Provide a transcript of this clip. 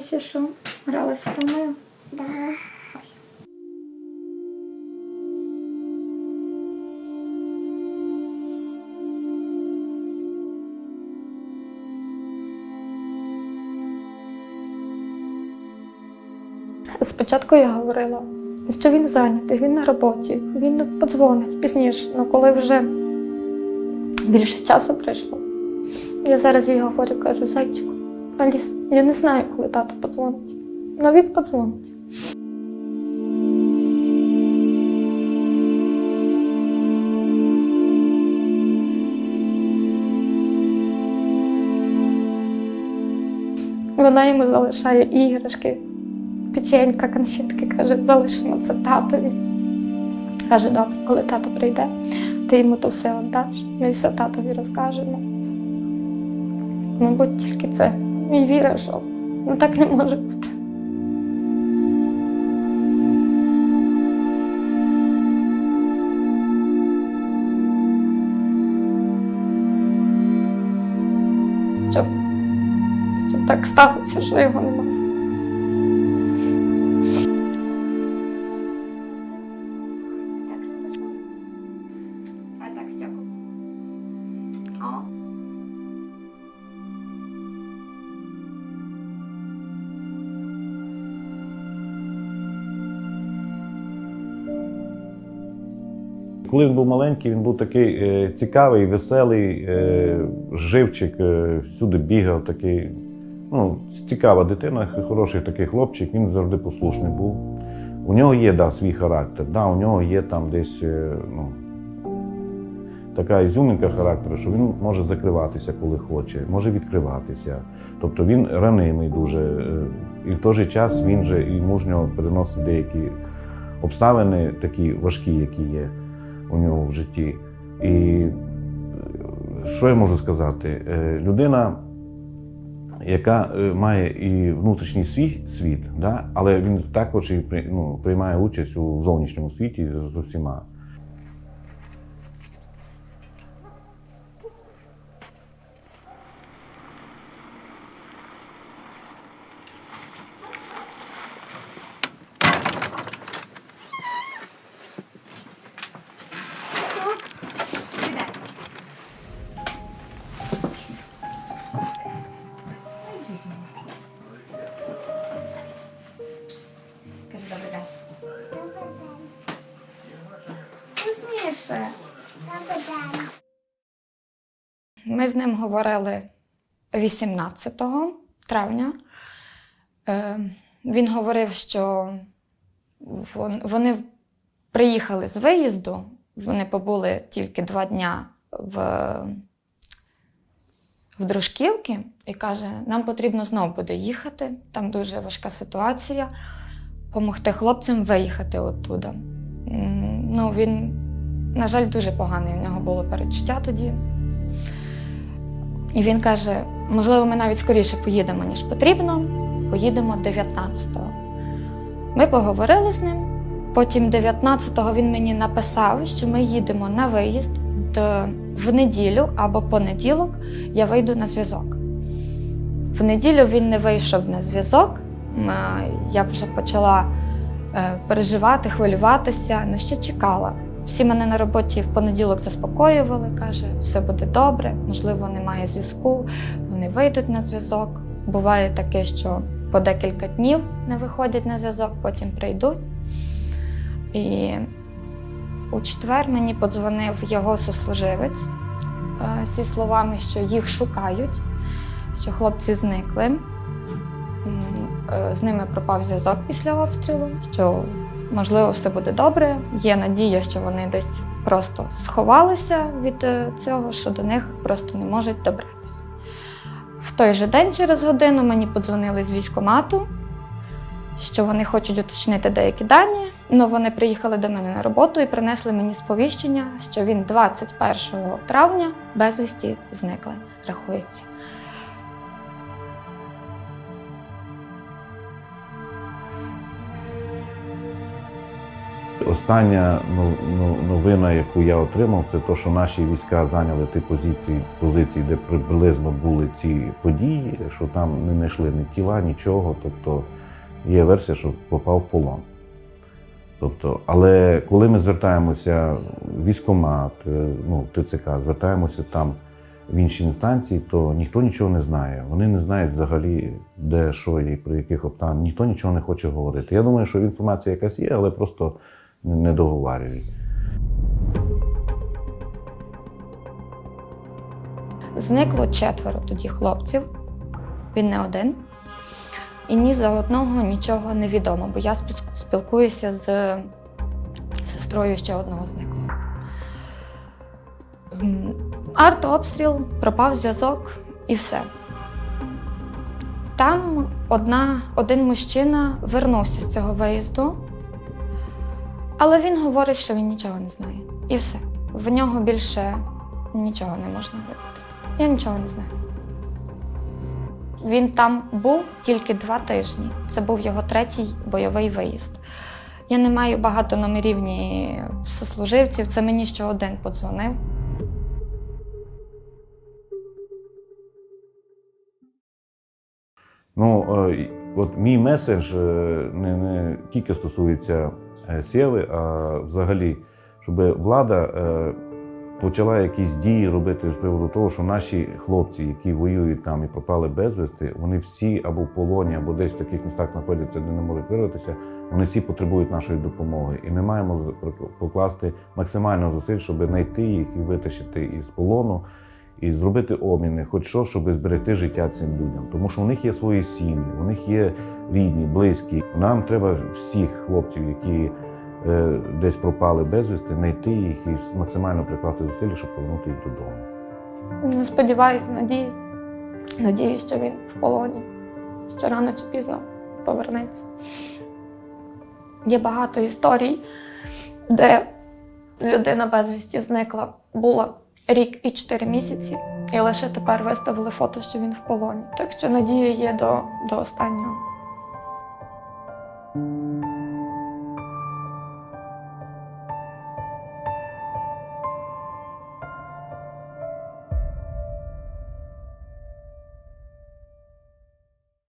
гралися що? Гралися з тобою? Да. Спочатку я говорила, що він зайнятий, він на роботі, він подзвонить пізніше, ну коли вже більше часу пройшло. Я зараз їй говорю, кажу, зайчику, Аліс, я не знаю, коли тато подзвонить. Ну він подзвонить. Вона йому залишає іграшки, печенька, конфетки, каже, залишимо це татові. Каже, добре, коли тато прийде, ти йому то все віддаш, ми все татові розкажемо. Мабуть, тільки це. І віра, що ну, так не може бути. Щоб так сталося, що його немає. Коли він був маленький, він був такий е, цікавий, веселий, е, живчик, е, всюди бігав, такий. Ну, цікава дитина, хороший такий хлопчик, він завжди послушний був. У нього є да, свій характер, да, у нього є там десь е, ну, така ізюминка характеру, що він може закриватися, коли хоче, може відкриватися. Тобто він ранимий дуже. е, І в той же час він же і мужньо переносить деякі обставини, такі важкі, які є у нього в житті. І е, що я можу сказати? Е, Людина, яка е, має і внутрішній свій світ, да? але він також і ну, приймає участь у зовнішньому світі з усіма. Ми з ним говорили 18 травня. Е, Він говорив, що вони приїхали з виїзду, вони побули тільки два дня в, в Дружківці і каже, нам потрібно знову буде їхати, там дуже важка ситуація, допомогти хлопцям виїхати оттуда. Ну, він, на жаль, дуже поганий. В нього було перечуття тоді. І він каже: можливо, ми навіть скоріше поїдемо, ніж потрібно. Поїдемо 19-го. Ми поговорили з ним. Потім 19-го він мені написав, що ми їдемо на виїзд в неділю або понеділок я вийду на зв'язок. В неділю він не вийшов на зв'язок. Е, Я вже почала е, переживати, хвилюватися, але ще чекала. Всі мене на роботі в понеділок заспокоювали, каже, все буде добре, можливо, немає зв'язку, вони вийдуть на зв'язок. Буває таке, що по декілька днів не виходять на зв'язок, потім прийдуть. І у четвер мені подзвонив його сослуживець е, зі словами, що їх шукають, що хлопці зникли. Е, З ними пропав зв'язок після обстрілу, що можливо все буде добре. Є надія, що вони десь просто сховалися від е, цього, що до них просто не можуть добратися. В той же день, через годину, мені подзвонили з військкомату, що вони хочуть уточнити деякі дані. Ну, вони приїхали до мене на роботу і принесли мені сповіщення, що він 21 травня безвісті зникли, рахується. Остання ну, ну, новина, яку я отримав, це те, що наші війська зайняли ті позиції, позиції, де приблизно були ці події, що там не знайшли ні тіла, нічого. Тобто є версія, що попав в полон. Тобто, але коли ми звертаємося в військкомат, е, ну, в ТЦК, звертаємося там в інші інстанції, то ніхто нічого не знає. Вони не знають взагалі, де, що і при яких обставинах. Ніхто нічого не хоче говорити. Я думаю, що інформація якась є, але просто не договарюють. Зникло четверо тоді хлопців, він не один. І ні за одного нічого не відомо, бо я спілкуюся з сестрою ще одного зниклого. Артобстріл, пропав зв'язок і все. Там одна, один мужчина вернувся з цього виїзду, але він говорить, що він нічого не знає. І все. В нього більше нічого не можна викликати. Я нічого не знаю. Він там був тільки два тижні. Це був його третій бойовий виїзд. Я не маю багато номерів ні сослуживців, це мені ще один подзвонив. Ну, е, от мій меседж е, не, не тільки стосується е, Сєви, а взагалі, щоб влада е, почала якісь дії робити з приводу того, що наші хлопці, які воюють там і пропали безвісти, вони всі або в полоні, або десь в таких містах знаходяться, де не можуть вирватися, вони всі потребують нашої допомоги. І ми маємо покласти максимально зусиль, щоб знайти їх і витащити із полону і зробити обміни, хоч що, щоб зберегти життя цим людям. Тому що у них є свої сім'ї, у них є рідні, близькі. Нам треба всіх хлопців, які е, десь пропали безвісти, знайти їх і максимально прикласти зусилля, щоб повернути їх додому. Ну, Сподіваюсь, надію. Надію, що він в полоні, що рано чи пізно повернеться. Є багато історій, де людина безвісті зникла, була рік і чотири місяці, і лише тепер виставили фото, що він в полоні. Так що надія є до, до останнього.